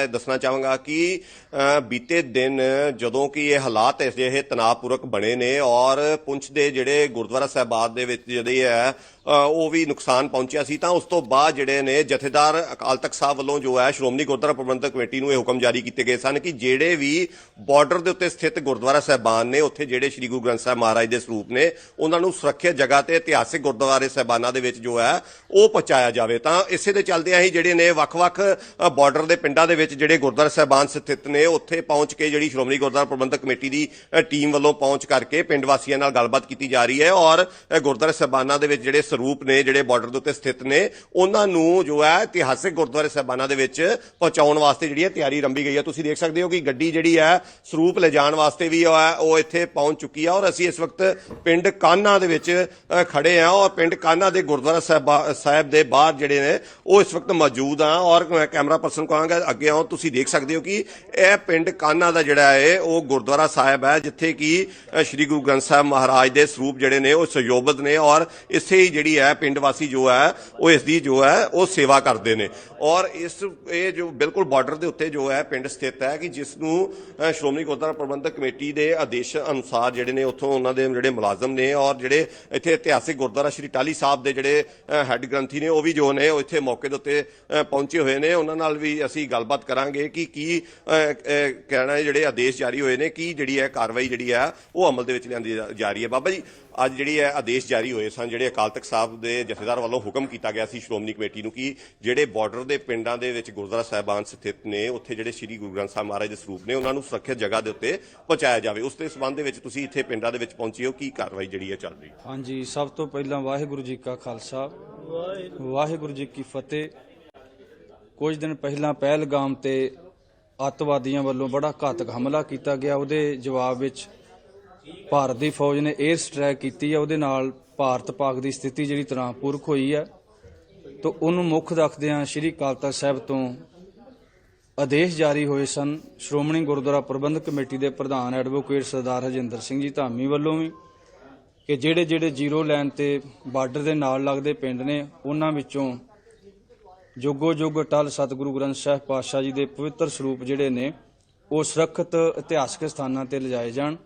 ਮੈਂ ਦੱਸਣਾ ਚਾਹਾਂਗਾ ਕਿ ਅ, ਬੀਤੇ ਦਿਨ ਜਦੋਂ ਕਿ ਇਹ ਹਾਲਾਤ ਅਜਿਹੇ ਜਿਹੇ ਤਣਾਅਪੂਰਕ ਬਣੇ ਨੇ ਔਰ ਪੁੰਛ ਦੇ ਜਿਹੜੇ ਗੁਰਦੁਆਰਾ ਸਾਹਿਬਾਨ ਦੇ ਵਿੱਚ ਜਿਹੜੇ ਹੈ ਉਹ ਵੀ ਨੁਕਸਾਨ ਪਹੁੰਚਿਆ ਸੀ ਤਾਂ ਉਸ ਤੋਂ ਬਾਅਦ ਜਿਹੜੇ ਨੇ ਜਥੇਦਾਰ ਅਕਾਲ ਤਖਤ ਸਾਹਿਬ ਵੱਲੋਂ ਜੋ ਹੈ ਸ਼੍ਰੋਮਣੀ ਗੁਰਦੁਆਰਾ ਪ੍ਰਬੰਧਕ ਕਮੇਟੀ ਨੂੰ ਇਹ ਹੁਕਮ ਜਾਰੀ ਕੀਤੇ ਗਏ ਸਨ ਕਿ ਜਿਹੜੇ ਵੀ ਬਾਰਡਰ ਦੇ ਉੱਤੇ ਸਥਿਤ ਗੁਰਦੁਆਰਾ ਸਾਹਿਬਾਨ ਨੇ ਉੱਥੇ ਜਿਹੜੇ ਸ੍ਰੀ ਗੁਰੂ ਗ੍ਰੰਥ ਸਾਹਿਬ ਮਹਾਰਾਜ ਦੇ ਸਰੂਪ ਨੇ ਉਹਨਾਂ ਨੂੰ ਸੁਰੱਖਿਅਤ ਜਗ੍ਹਾ ਤੇ ਇਤਿਹਾਸਿਕ ਗੁਰਦੁਆਰੇ ਸਾਹਿਬਾਨਾਂ ਦੇ ਵਿੱਚ ਜੋ ਹੈ ਉਹ ਪਹੁੰਚਾਇਆ ਜਾਵੇ। ਤਾਂ ਇਸੇ ਦੇ ਚੱਲਦਿਆਂ ਹੀ ਜਿਹੜੇ ਨੇ ਵੱਖ-ਵੱਖ ਅ, ਬਾਰਡਰ ਦੇ ਪਿੰਡਾਂ ਦੇ ਵਿੱਚ ਜਿਹੜੇ ਗੁਰਦੁਆਰਾ ਸਾਹਿਬਾਨ ਸਥਿਤ ਨੇ ਉੱਥੇ ਪਹੁੰਚ ਕੇ ਜਿਹੜੀ ਸ਼੍ਰੋਮਣੀ ਗੁਰਦੁਆਰਾ ਪ੍ਰਬੰਧਕ ਕਮੇਟੀ ਦੀ ਟੀਮ ਵੱਲੋਂ ਪਹੁੰਚ ਕਰਕੇ ਪਿੰਡ ਵਾਸੀਆਂ ਨਾਲ ਗੱਲਬਾਤ ਕੀਤੀ ਜਾ ਰਹੀ ਹੈ ਔਰ ਗੁਰਦੁਆਰਾ ਸਾਹਿਬਾਨਾਂ ਦੇ ਵਿੱਚ ਜਿਹੜੇ ਸਰੂਪ ਨੇ, ਜਿਹੜੇ ਬਾਰਡਰ ਦੇ ਉੱਤੇ ਸਥਿਤ ਨੇ, ਉਹਨਾਂ ਨੂੰ ਜੋ ਹੈ ਇਤਿਹਾਸਿਕ ਗੁਰਦੁਆਰੇ ਸਾਹਿਬਾਨਾਂ ਦੇ ਵਿੱਚ ਪਹੁੰਚਾਉਣ ਵਾਸਤੇ ਜਿਹੜੀ ਹੈ ਤਿਆਰੀ ਰੰਭੀ ਗਈ ਹੈ। ਤੁਸੀਂ ਦੇਖ ਸਕਦੇ ਹੋ ਕਿ ਗੱਡੀ ਜਿਹੜੀ ਹੈ, ਸਰੂਪ ਲਿਜਾਣ ਵਾਸਤੇ ਵੀ ਉਹ ਹੈ, ਉਹ ਇੱਥੇ ਪਹੁੰਚ ਚੁੱਕੀ ਹੈ ਔਰ ਅਸੀਂ ਇਸ ਵਕਤ ਪਿੰਡ ਕਾਨਾ ਦੇ ਵਿੱਚ ਖੜੇ ਹਾਂ ਔਰ ਪਿੰਡ ਕਾਨਾ ਦੇ ਗੁਰਦੁਆਰਾ ਸਾਹਿਬਾ- ਸਾਹਿਬ ਦੇ ਬਾਹਰ ਜਿਹੜੇ ਨੇ, ਉਹ ਇਸ ਵਕਤ ਮੌਜੂਦ ਆ ਔਰ ਮੈਂ ਕੈਮਰਾ ਪਰਸਨ ਕਹਾਂਗਾ, ਅੱਗੇ ਆਓ, ਤੁਸੀਂ ਦੇਖ ਸਕਦੇ ਹੋ ਕਿ ਇਹ ਪਿੰਡ ਕਾਨਾ ਦਾ ਜਿਹੜਾ ਹੈ, ਉਹ ਗੁਰਦੁਆਰਾ ਸਾਹਿਬ ਹੈ, ਜਿੱਥੇ ਕਿ ਸ੍ਰੀ ਗੁਰੂ ਗ੍ਰੰਥ ਸਾਹਿਬ ਮਹਾਰਾਜ ਦੇ ਸਰੂਪ ਜਿਹੜੇ ਨੇ, ਉਹ ਸੁਯੋਬਤ ਨੇ ਔਰ ਇਸੇ ਹੀ ਜਿਹੜੀ ਹੈ, ਪਿੰਡ ਵਾਸੀ ਜੋ ਹੈ, ਉਹ ਇਸ ਦੀ ਜੋ ਹੈ, ਉਹ ਸੇਵਾ ਕਰਦੇ ਨੇ। ਔਰ ਇਸ, ਇਹ ਜੋ ਬਿਲਕੁਲ ਬਾਰਡਰ ਦੇ ਉੱਤੇ ਜੋ ਹੈ, ਪਿੰਡ ਸਥਿਤ ਹੈ ਕਿ ਜਿਸ ਨੂੰ ਸ਼੍ਰੋਮਣੀ ਗੁਰਦੁਆਰਾ ਪ੍ਰਬੰਧਕ ਕਮੇਟੀ ਦੇ ਆਦੇਸ਼ ਅਨੁਸਾਰ ਜਿਹੜੇ ਨੇ, ਉੱਥੋਂ ਉਹਨਾਂ ਦੇ ਜਿਹੜੇ ਮੁਲਾਜ਼ਮ ਨੇ ਔਰ ਜਿਹੜੇ ਇੱਥੇ ਇਤਿਹਾਸਿਕ ਗੁਰਦੁਆਰਾ ਸ਼੍ਰੀ ਟਾਲੀ ਸਾਹਿਬ ਦੇ ਜਿਹੜੇ ਹੈੱਡ ਗ੍ਰੰਥੀ ਨੇ, ਉਹ ਵੀ ਜੋ ਨੇ, ਉਹ ਇੱਥੇ ਮੌਕੇ ਦੇ ਉੱਤੇ ਪਹੁੰਚੇ ਹੋਏ ਨੇ। ਉਹਨਾਂ ਨਾਲ ਵੀ ਅਸੀਂ ਗੱਲਬਾਤ ਕਰਾਂਗੇ ਕਿ ਕੀ ਕਹਿਣਾ ਜਿਹੜੇ ਆਦੇਸ਼ ਜਾਰੀ ਹੋਏ ਨੇ, ਕੀ ਜਿਹੜੀ ਹੈ ਕਾਰਵਾਈ ਜਿਹੜੀ ਹੈ, ਉਹ ਅਮਲ ਦੇ ਵਿੱਚ ਲਿਆਂਦੀ ਜਾ- ਜਾ ਰਹੀ ਹੈ। ਬਾਬਾ ਜੀ ਅੱਜ ਜਿਹੜੀ ਹੈ ਆਦੇਸ਼ ਜਾਰੀ ਹੋਏ ਸਨ, ਜਿਹੜੇ ਅਕਾਲ ਤਖਤ ਸਾਹਿਬ ਦੇ ਜਥੇਦਾਰ ਵੱਲੋਂ ਹੁਕਮ ਕੀਤਾ ਗਿਆ ਸੀ ਸ਼੍ਰੋਮਣੀ ਕਮੇਟੀ ਨੂੰ ਕਿ ਜਿਹੜੇ ਬਾਰਡਰ ਦੇ ਪਿੰਡਾਂ ਦੇ ਵਿੱਚ ਗੁਰਦੁਆਰਾ ਸਾਹਿਬਾਨ ਸਥਿਤ ਨੇ, ਉੱਥੇ ਜਿਹੜੇ ਸ੍ਰੀ ਗੁਰੂ ਗ੍ਰੰਥ ਸਾਹਿਬ ਮਹਾਰਾਜ ਦੇ ਸਰੂਪ ਨੇ, ਉਹਨਾਂ ਨੂੰ ਸੁਰੱਖਿਅਤ ਜਗ੍ਹਾ ਦੇ ਉੱਤੇ ਪਹੁੰਚਾਇਆ ਜਾਵੇ। ਉਸ ਦੇ ਸਬੰਧ ਦੇ ਵਿੱਚ ਤੁਸੀਂ ਇੱਥੇ ਪਿੰਡਾਂ ਦੇ ਵਿੱਚ ਪਹੁੰਚੇ ਹੋ, ਕੀ ਕਾਰਵਾਈ ਜਿਹੜੀ ਹੈ ਚੱਲ ਰਹੀ ਹੈ? ਹਾਂਜੀ, ਸਭ ਤੋਂ ਪਹਿਲਾਂ ਵਾਹਿਗੁਰੂ ਜੀ ਕਾ ਖਾਲਸਾ, ਵਾਹਿਗੁਰੂ ਜੀ ਕੀ ਫਤਿਹ। ਕੁਝ ਦਿਨ ਪਹਿਲਾਂ ਪਹਿਲਗਾਮ ਤੇ ਅੱਤਵਾਦੀਆਂ ਵੱਲੋਂ ਬੜਾ ਘਾਤਕ ਹਮਲਾ ਕੀਤਾ ਗਿਆ। ਉਹਦੇ ਜਵਾਬ ਵਿੱਚ ਭਾਰਤ ਦੀ ਫੌਜ ਨੇ 에ਅਰ ਸਟ੍ਰਾਈਕ ਕੀਤੀ ਹੈ ਉਹਦੇ ਨਾਲ ਭਾਰਤ ਪਾਕ ਦੀ ਸਥਿਤੀ ਜਿਹੜੀ ਤਣਾਅਪੂਰਕ ਹੋਈ ਹੈ ਤੋਂ ਉਹਨੂੰ ਮੁੱਖ ਰੱਖਦਿਆਂ ਸ਼੍ਰੀ ਅਕਾਲ ਤਖਤ ਸਾਹਿਬ ਤੋਂ ਆਦੇਸ਼ ਜਾਰੀ ਹੋਏ ਸਨ। ਸ਼੍ਰੋਮਣੀ ਗੁਰਦੁਆਰਾ ਪ੍ਰਬੰਧਕ ਕਮੇਟੀ ਦੇ ਪ੍ਰਧਾਨ ਐਡਵੋਕੇਟ ਸਰਦਾਰ ਹਜਿੰਦਰ ਸਿੰਘ ਜੀ ਧਾਮੀ ਵੱਲੋਂ ਵੀ ਕਿ ਜਿਹੜੇ ਜਿਹੜੇ ਜ਼ੀਰੋ ਲਾਈਨ ਤੇ ਬਾਰਡਰ ਦੇ ਨਾਲ ਲੱਗਦੇ ਪਿੰਡ ਨੇ, ਉਹਨਾਂ ਵਿੱਚੋਂ ਜੋਗੋ ਜੋਗ ਅਟਲ ਸਤਿਗੁਰੂ ਗ੍ਰੰਥ ਸਾਹਿਬ ਪਾਤਸ਼ਾਹ ਜੀ ਦੇ ਪਵਿੱਤਰ ਸਰੂਪ ਜਿਹੜੇ ਨੇ, ਉਹ ਸੁਰੱਖਿਅਤ ਇਤਿਹਾਸਕ ਸਥਾਨਾਂ ਤੇ ਲਿਜਾਏ ਜਾਣ।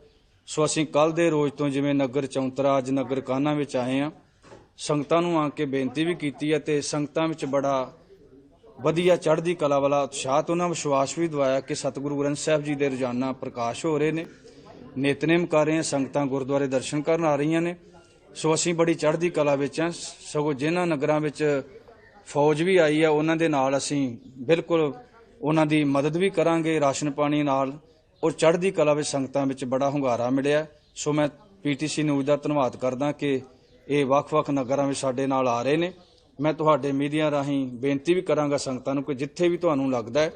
ਸੋ ਅਸੀਂ ਕੱਲ ਦੇ ਰੋਜ਼ ਤੋਂ ਜਿਵੇਂ ਨਗਰ ਚੌਂਤਰਾ, ਅੱਜ ਨਗਰ ਕਾਨਾ ਵਿੱਚ ਆਏ ਆ ਸੰਗਤਾਂ ਨੂੰ ਆ ਕੇ ਬੇਨਤੀ ਵੀ ਕੀਤੀ ਹੈ ਤੇ ਸੰਗਤਾਂ ਵਿੱਚ ਬੜਾ ਵਧੀਆ ਚੜ੍ਹਦੀ ਕਲਾ ਵਾਲਾ ਉਤਸ਼ਾਹ ਤੋਂ ਉਹਨਾਂ ਵਿਸ਼ਵਾਸ ਵੀ ਦਵਾਇਆ ਕਿ ਸਤਿਗੁਰੂ ਗ੍ਰੰਥ ਸਾਹਿਬ ਜੀ ਦੇ ਰੋਜ਼ਾਨਾ ਪ੍ਰਕਾਸ਼ ਹੋ ਰਹੇ ਨੇ, ਨੇਤਨੇਮ ਕਰ ਰਹੇ ਆ, ਸੰਗਤਾਂ ਗੁਰਦੁਆਰੇ ਦਰਸ਼ਨ ਕਰਨ ਆ ਰਹੀਆਂ ਨੇ। ਸੋ ਅਸੀਂ ਬੜੀ ਚੜ੍ਹਦੀ ਕਲਾ ਵਿੱਚ ਆ ਸਗੋਂ ਜਿਨ੍ਹਾਂ ਨਗਰਾਂ ਵਿੱਚ ਫੌਜ ਵੀ ਆਈ ਆ ਉਹਨਾਂ ਦੇ ਨਾਲ ਅਸੀਂ ਬਿਲਕੁਲ ਉਹਨਾਂ ਦੀ ਮਦਦ ਵੀ ਕਰਾਂਗੇ, ਰਾਸ਼ਨ ਪਾਣੀ ਨਾਲ ਔਰ ਚੜ੍ਹਦੀ ਕਲਾ ਵਿੱਚ ਸੰਗਤਾਂ ਵਿੱਚ ਬੜਾ ਹੁੰਗਾਰਾ ਮਿਲਿਆ ਸੋ ਮੈਂ ਪੀਟੀਸੀ ਨਿਊਜ਼ ਦਾ ਧੰਨਵਾਦ ਕਰਦਾ ਕਿ ਇਹ ਵੱਖ-ਵੱਖ ਨਗਰਾਂ ਵਿੱਚ ਸਾਡੇ ਨਾਲ ਆ ਰਹੇ ਨੇ। ਮੈਂ ਤੁਹਾਡੇ ਮੀਡੀਆ ਰਾਹੀਂ ਬੇਨਤੀ ਵੀ ਕਰਾਂਗਾ ਸੰਗਤਾਂ ਨੂੰ ਕਿ ਜਿੱਥੇ ਵੀ ਤੁਹਾਨੂੰ ਲੱਗਦਾ ਹੈ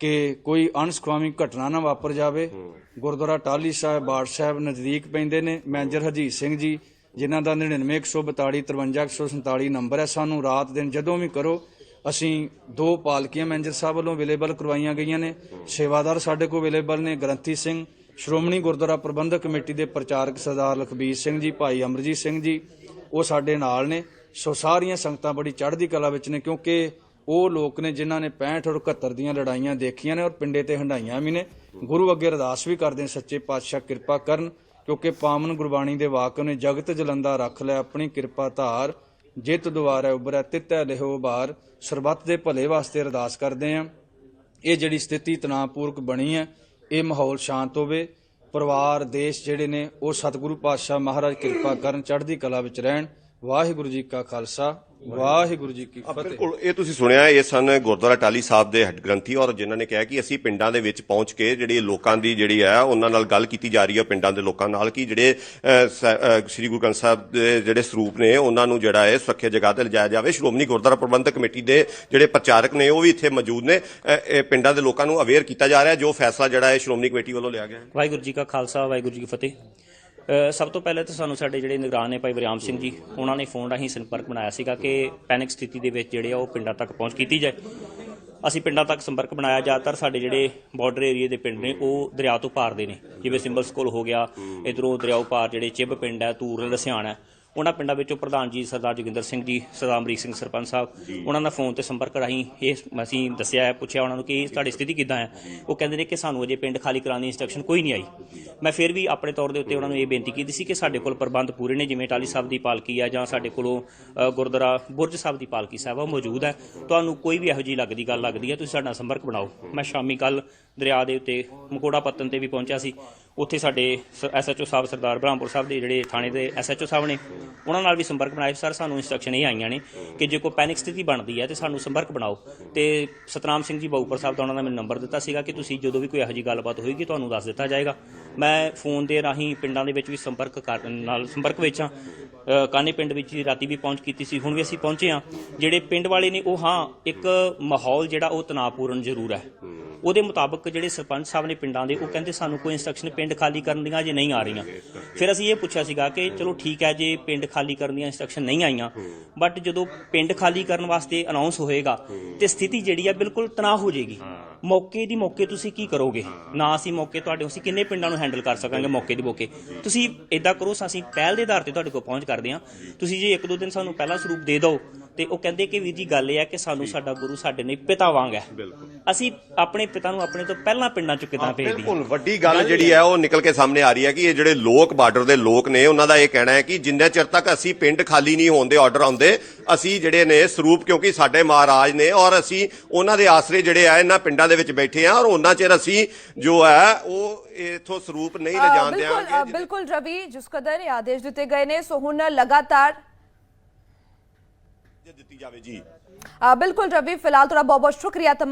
ਕਿ ਕੋਈ ਅਣਸੁਖਾਵੀ ਘਟਨਾ ਨਾ ਵਾਪਰ ਜਾਵੇ। ਗੁਰਦੁਆਰਾ ਟਾਲੀ ਸਾਹਿਬ, ਬਾੜ ਸਾਹਿਬ ਨਜ਼ਦੀਕ ਪੈਂਦੇ ਨੇ। ਮੈਨੇਜਰ ਹਰਜੀਤ ਸਿੰਘ ਜੀ, ਜਿਨ੍ਹਾਂ ਦਾ 9914 53147 ਨੰਬਰ ਹੈ। ਸਾਨੂੰ ਰਾਤ ਦਿਨ ਜਦੋਂ ਵੀ ਕਰੋ ਅਸੀਂ ਦੋ ਪਾਲਕੀਆਂ ਮੈਨੇਜਰ ਸਾਹਿਬ ਵੱਲੋਂ ਅਵੇਲੇਬਲ ਕਰਵਾਈਆਂ ਗਈਆਂ ਨੇ। ਸੇਵਾਦਾਰ ਸਾਡੇ ਕੋਲ ਅਵੇਲੇਬਲ ਨੇ ਗ੍ਰੰਥੀ ਸਿੰਘ, ਸ਼੍ਰੋਮਣੀ ਗੁਰਦੁਆਰਾ ਪ੍ਰਬੰਧਕ ਕਮੇਟੀ ਦੇ ਪ੍ਰਚਾਰਕ ਸਰਦਾਰ ਲਖਬੀਰ ਸਿੰਘ ਜੀ, ਭਾਈ ਅਮਰਜੀਤ ਸਿੰਘ ਜੀ, ਉਹ ਸਾਡੇ ਨਾਲ ਨੇ। ਸੋ ਸਾਰੀਆਂ ਸੰਗਤਾਂ ਬੜੀ ਚੜ੍ਹਦੀ ਕਲਾ ਵਿੱਚ ਨੇ ਕਿਉਂਕਿ ਉਹ ਲੋਕ ਨੇ ਜਿਨ੍ਹਾਂ ਨੇ 65 ਔਰ 71 ਦੀਆਂ ਲੜਾਈਆਂ ਦੇਖੀਆਂ ਨੇ ਔਰ ਪਿੰਡੇ ਤੇ ਹੰਡਾਈਆਂ ਵੀ ਨੇ। ਗੁਰੂ ਅੱਗੇ ਅਰਦਾਸ ਵੀ ਕਰਦੇ ਨੇ, ਸੱਚੇ ਪਾਤਸ਼ਾਹ ਕਿਰਪਾ ਕਰਨ ਕਿਉਂਕਿ ਪਾਵਨ ਗੁਰਬਾਣੀ ਦੇ ਵਾਕ ਨੇ, ਜਗਤ ਜਲੰਦਾ ਰੱਖ ਲੈ ਆਪਣੀ ਕਿਰਪਾ ਧਾਰ। ਜਿਤ ਦੁਆਰਾ ਉਬਰੈ ਤਿਤੈ ਲਿਹੋ ਬਾਰ, ਸਰਬੱਤ ਦੇ ਭਲੇ ਵਾਸਤੇ ਅਰਦਾਸ ਕਰਦੇ ਆਂ। ਇਹ ਜਿਹੜੀ ਸਥਿਤੀ ਤਣਾਅਪੂਰਕ ਬਣੀ ਹੈ, ਇਹ ਮਾਹੌਲ ਸ਼ਾਂਤ ਹੋਵੇ। ਪਰਿਵਾਰ, ਦੇਸ਼ ਜਿਹੜੇ ਨੇ, ਉਹ ਸਤਿਗੁਰੂ ਪਾਤਸ਼ਾਹ ਮਹਾਰਾਜ ਕਿਰਪਾ ਕਰਨ ਚੜ੍ਹਦੀ ਕਲਾ ਵਿੱਚ ਰਹਿਣ। ਵਾਹਿਗੁਰੂ ਜੀ ਕਾ ਖਾਲਸਾ। ਵਾਹਿਗੁਰੂ ਜੀ ਕੀ ਫਤਿਹ। ਬਿਲਕੁਲ ਇਹ ਤੁਸੀਂ ਸੁਣਿਆ ਇਹ ਸਨ ਗੁਰਦੁਆਰਾ ਟਾਲੀ ਸਾਹਿਬ ਦੇ ਹੈੱਡ ਗ੍ਰੰਥੀ ਔਰ ਜਿਨ੍ਹਾਂ ਨੇ ਕਿਹਾ ਕਿ ਅਸੀਂ ਪਿੰਡਾਂ ਦੇ ਵਿੱਚ ਪਹੁੰਚ ਕੇ ਜਿਹੜੀ ਲੋਕਾਂ ਦੀ ਜਿਹੜੀ ਹੈ ਉਹਨਾਂ ਨਾਲ ਗੱਲ ਕੀਤੀ ਜਾ ਰਹੀ ਹੈ ਪਿੰਡਾਂ ਦੇ ਲੋਕਾਂ ਨਾਲ ਕਿ ਜਿਹੜੇ ਸ੍ਰੀ ਗੁਰੂ ਗ੍ਰੰਥ ਸਾਹਿਬ ਦੇ ਜਿਹੜੇ ਸਰੂਪ ਨੇ ਉਹਨਾਂ ਨੂੰ ਜਿਹੜਾ ਹੈ ਸੁਰੱਖਿਅਤ ਜਗ੍ਹਾ ਤੇ ਲਿਜਾਇਆ ਜਾਵੇ। ਸ਼੍ਰੋਮਣੀ ਗੁਰਦੁਆਰਾ ਪ੍ਰਬੰਧਕ ਕਮੇਟੀ ਦੇ ਜਿਹੜੇ ਪ੍ਰਚਾਰਕ ਨੇ ਉਹ ਵੀ ਇੱਥੇ ਮੌਜੂਦ ਨੇ। ਪਿੰਡਾਂ ਦੇ ਲੋਕਾਂ ਨੂੰ ਅਵੇਅਰ ਕੀਤਾ ਜਾ ਰਿਹਾ ਜੋ ਫੈਸਲਾ ਜਿਹੜਾ ਹੈ ਸ਼੍ਰੋਮਣੀ ਕਮੇਟੀ ਵੱਲੋਂ ਲਿਆ ਗਿਆ ਹੈ। ਵਾਹਿਗੁਰੂ ਜੀ ਕਾ ਖਾਲਸਾ ਵਾਹਿਗੁਰੂ ਜੀ ਕੀ ਫਤਿਹ। ਸਭ ਤੋਂ ਪਹਿਲੇ ਤਾਂ ਸਾਨੂੰ ਸਾਡੇ ਜਿਹੜੇ ਨਿਗਰਾਨ ਨੇ ਭਾਈ ਵਰਿਆਮ ਸਿੰਘ ਜੀ, ਉਹਨਾਂ ਨੇ ਫੋਨ ਰਾਹੀਂ ਸੰਪਰਕ ਬਣਾਇਆ ਸੀਗਾ ਕਿ ਪੈਨਿਕ ਸਥਿਤੀ ਦੇ ਵਿੱਚ ਜਿਹੜੇ ਆ ਉਹ ਪਿੰਡਾਂ ਤੱਕ ਪਹੁੰਚ ਕੀਤੀ ਜਾਏ। ਅਸੀਂ ਪਿੰਡਾਂ ਤੱਕ ਸੰਪਰਕ ਬਣਾਇਆ, ਜ਼ਿਆਦਾਤਰ ਸਾਡੇ ਜਿਹੜੇ ਬਾਰਡਰ ਏਰੀਆ ਦੇ ਪਿੰਡ ਨੇ, ਉਹ ਦਰਿਆ ਤੋਂ ਪਾਰ ਦੇ ਨੇ। ਜਿਵੇਂ ਸਿੰਬਲ ਸਕੂਲ ਹੋ ਗਿਆ, ਇਧਰੋਂ ਦਰਿਆਓ ਪਾਰ ਜਿਹੜੇ ਚਿੱਬ ਪਿੰਡ ਹੈ, ਤੂਰ ਲਸਿਆਣ ਹੈ। ਉਹਨਾਂ ਪਿੰਡਾਂ ਵਿੱਚੋਂ ਪ੍ਰਧਾਨ ਜੀ ਸਰਦਾਰ ਜੋਗਿੰਦਰ ਸਿੰਘ ਜੀ ਸਰਦਾਰ ਅਮਰੀਕ ਸਿੰਘ ਸਰਪੰਚ ਸਾਹਿਬ ਉਹਨਾਂ ਦਾ ਫੋਨ ਤੇ ਸੰਪਰਕ ਰਾਹੀਂ ਇਹ ਅਸੀਂ ਦੱਸਿਆ ਹੈ ਪੁੱਛਿਆ ਉਹਨਾਂ ਨੂੰ ਕਿ ਤੁਹਾਡੀ ਸਥਿਤੀ ਕਿੱਦਾਂ ਹੈ? ਉਹ ਕਹਿੰਦੇ ਨੇ ਕਿ ਸਾਨੂੰ ਅਜੇ ਪਿੰਡ ਖਾਲੀ ਕਰਾਉਣ ਦੀ ਇੰਸਟਰਕਸ਼ਨ ਕੋਈ ਨਹੀਂ ਆਈ। ਮੈਂ ਫਿਰ ਵੀ ਆਪਣੇ ਤੌਰ ਦੇ ਉੱਤੇ ਉਹਨਾਂ ਨੂੰ ਇਹ ਬੇਨਤੀ ਕੀਤੀ ਸੀ ਕਿ ਸਾਡੇ ਕੋਲ ਪ੍ਰਬੰਧ ਪੂਰੇ ਨੇ ਜਿਵੇਂ ਟਾਲੀ ਸਾਹਿਬ ਦੀ ਪਾਲਕੀ ਆ ਜਾਂ ਸਾਡੇ ਕੋਲੋਂ ਗੁਰਦੁਆਰਾ ਬੁਰਜ ਸਾਹਿਬ ਦੀ ਪਾਲਕੀ ਸਾਹਿਬ ਮੌਜੂਦ ਹੈ। ਤੁਹਾਨੂੰ ਕੋਈ ਵੀ ਇਹੋ ਜਿਹੀ ਲੱਗਦੀ ਗੱਲ ਲੱਗਦੀ ਹੈ ਤੁਸੀਂ ਸਾਡੇ ਨਾਲ ਸੰਪਰਕ ਬਣਾਓ। ਮੈਂ ਸ਼ਾਮੀ ਕੱਲ ਦਰਿਆ ਦੇ ਉੱਤੇ ਮਕੋੜਾ ਪੱਤਨ ਤੇ ਵੀ ਪਹੁੰਚਿਆ ਸੀ। ਉੱਥੇ ਸਾਡੇ ਐਸਐਚਓ ਸਾਹਿਬ ਸਰਦਾਰ ਬ੍ਰਹਮਪੁਰ ਸਾਹਿਬ ਦੇ ਜਿਹੜੇ ਥਾਣੇ ਦੇ ਐਸਐਚਓ ਸਾਹਿਬ ਨੇ ਉਹਨਾਂ ਨਾਲ ਵੀ ਸੰਪਰਕ ਬਣਾਇਆ ਸਰ ਸਾਨੂੰ ਇੰਸਟਰਕਸ਼ਨ ਇਹ ਆਈਆਂ ਨੇ ਕਿ ਜੇ ਕੋਈ ਪੈਨਿਕ ਸਥਿਤੀ ਬਣਦੀ ਹੈ ਤੇ ਸਾਨੂੰ ਸੰਪਰਕ ਬਣਾਓ। ਤੇ ਸਤਨਾਮ ਸਿੰਘ ਜੀ ਬਾਊਪੁਰ ਸਾਹਿਬ ਦਾ ਉਹਨਾਂ ਦਾ ਮੈਨੂੰ ਨੰਬਰ ਦਿੱਤਾ ਸੀਗਾ ਕਿ ਤੁਸੀਂ ਜਦੋਂ ਵੀ ਕੋਈ ਇਹੋ ਜਿਹੀ ਗੱਲਬਾਤ ਹੋਏਗੀ ਤੁਹਾਨੂੰ ਦੱਸ ਦਿੱਤਾ ਜਾਏਗਾ। ਮੈਂ ਫੋਨ ਦੇ ਰਾਹੀਂ ਪਿੰਡਾਂ ਦੇ ਵਿੱਚ ਵੀ ਸੰਪਰਕ ਕਰਨ ਨਾਲ ਸੰਪਰਕ ਵਿੱਚ ਹਾਂ। ਅ, ਕਾਨੇ ਪਿੰਡ ਵਿੱਚ ਰਾਤੀ ਵੀ ਪਹੁੰਚ ਕੀਤੀ ਸੀ ਹੁਣ ਵੀ ਅਸੀਂ ਪਹੁੰਚੇ ਹਾਂ। ਜਿਹੜੇ ਪਿੰਡ ਵਾਲੇ ਨੇ ਉਹ ਹਾਂ ਇੱਕ ਮਾਹੌਲ ਜਿਹੜਾ ਉਹ ਤਣਾਅਪੂਰਨ ਜ਼ਰੂਰ ਹੈ। ਉਹਦੇ ਮੁਤਾਬਕ ਜਿਹੜੇ ਸਰਪੰਚ ਸਾਹਿਬ ਨੇ ਪਿੰਡਾਂ ਦੇ, ਉਹ ਕਹਿੰਦੇ ਸਾਨੂੰ ਕੋਈ ਇੰਸਟਰਕਸ਼ਨ ਪਿੰਡ ਖਾਲੀ ਕਰਨ ਦੀਆਂ ਜੇ ਨਹੀਂ ਆ ਰਹੀਆਂ। ਫਿਰ ਅਸੀਂ ਇਹ ਪੁੱਛਿਆ ਸੀਗਾ ਕਿ ਚਲੋ ਠੀਕ ਹੈ ਜੇ ਪਿੰਡ ਖਾਲੀ ਕਰਨ ਦੀਆਂ ਇੰਸਟਰਕਸ਼ਨ ਨਹੀਂ ਆਈਆਂ ਬਟ ਜਦੋਂ ਪਿੰਡ ਖਾਲੀ ਕਰਨ ਵਾਸਤੇ ਅਨਾਉਂਸ ਹੋਏਗਾ ਤੇ ਸਥਿਤੀ ਜਿਹੜੀ ਆ ਬਿਲਕੁਲ ਤਣਾਅ ਹੋ ਜਾਏਗੀ। ਮੌਕੇ ਦੀ ਮੌਕੇ ਤੁਸੀਂ ਕੀ ਕਰੋਗੇ? ਨਾ ਅਸੀਂ ਮੌਕੇ ਤੁਹਾਡੇ, ਅਸੀਂ ਕਿੰਨੇ ਪਿੰਡਾਂ ਨੂੰ ਹੈਂਡਲ ਕਰ ਸਕਾਂਗੇ ਮੌਕੇ ਦੀ ਮੌਕੇ? ਤੁਸੀਂ ਇਦਾਂ ਕਰੋ, ਅਸੀਂ ਪਹਿਲ ਦੇ ਆਧਾਰ ਤੇ ਤੁਹਾਡੇ ਕੋਲ ਪਹੁੰਚ ਕਰਦੇ ਹਾਂ। ਤੁਸੀਂ ਜੇ ਇੱਕ ਦੋ ਦਿਨ ਸਾਨੂੰ ਪਹਿਲਾ ਸਰੂਪ ਦੇ ਦਿਓ ਤੇ ਉਹ ਕਹਿੰਦੇ ਕਿ ਵੀਰ ਜੀ ਗੱਲ ਇਹ ਹੈ ਕਿ ਸਾਨੂੰ ਸਾਡਾ ਗੁਰੂ ਸਾਡੇ ਲਈ ਪਿਤਾ ਵਾਂਗ ਹੈ। ਅਸੀਂ ਆਪਣੇ ਪਿਤਾ ਨੂੰ ਆਪਣੇ ਤੋਂ ਪਹਿਲਾਂ ਪਿੰਡਾਂ ਚ ਕਿਦਾਂ ਭੇਜ ਦਈਏ ਬਿਲਕੁਲ। ਵੱਡੀ ਗੱਲ ਜਿਹੜੀ ਹੈ। ਉਹ ਨਿਕਲ ਕੇ ਸਾਹਮਣੇ ਆ ਰਹੀ ਹੈ ਕਿ ਇਹ ਜਿਹੜੇ ਲੋਕ ਬਾਰਡਰ ਦੇ ਲੋਕ ਨੇ ਉਹਨਾਂ ਦਾ ਇਹ ਕਹਿਣਾ ਹੈ ਕਿ ਜਿੰਨੇ ਚਿਰ ਤੱਕ ਅਸੀਂ ਪਿੰਡ ਖਾਲੀ ਨਹੀਂ ਹੋਣ ਦੇ ਆਰਡਰ ਆਉਂਦੇ ਅਸੀਂ ਜਿਹੜੇ ਨੇ ਸਰੂਪ ਕਿਉਂਕਿ ਸਾਡੇ ਮਹਾਰਾਜ ਨੇ ਔਰ ਅਸੀਂ ਉਹਨਾਂ ਦੇ ਆਸਰੇ ਜਿਹੜੇ ਆ ਇਹਨਾਂ ਪਿੰਡਾਂ ਦੇ ਵਿੱਚ ਬੈਠੇ ਆ ਔਰ ਉਹਨਾਂ ਚਿਰ ਅਸੀਂ ਜੋ ਹੈ ਉਹ ਇਥੋਂ ਸਰੂਪ ਨਹੀਂ ਲਿਜਾਣ ਦਿਆਂਗੇ। ਬਿਲਕੁਲ ਰਵੀ ਜਿਸ ਕਦਰ ਇਹ ਆਦੇਸ਼ ਦਿੱਤੇ ਗਏ ਨੇ ਸੋ ਹੁਣ ਲਗਾਤਾਰ ਦਿੱਤੀ ਜਾਵੇ ਜੀ। ਬਿਲਕੁਲ ਰਵੀ ਫਿਲਹਾਲ ਤੁਹਾਡਾ ਬਹੁਤ ਬਹੁਤ ਸ਼ੁਕਰੀਆ। ਤਮਾਮ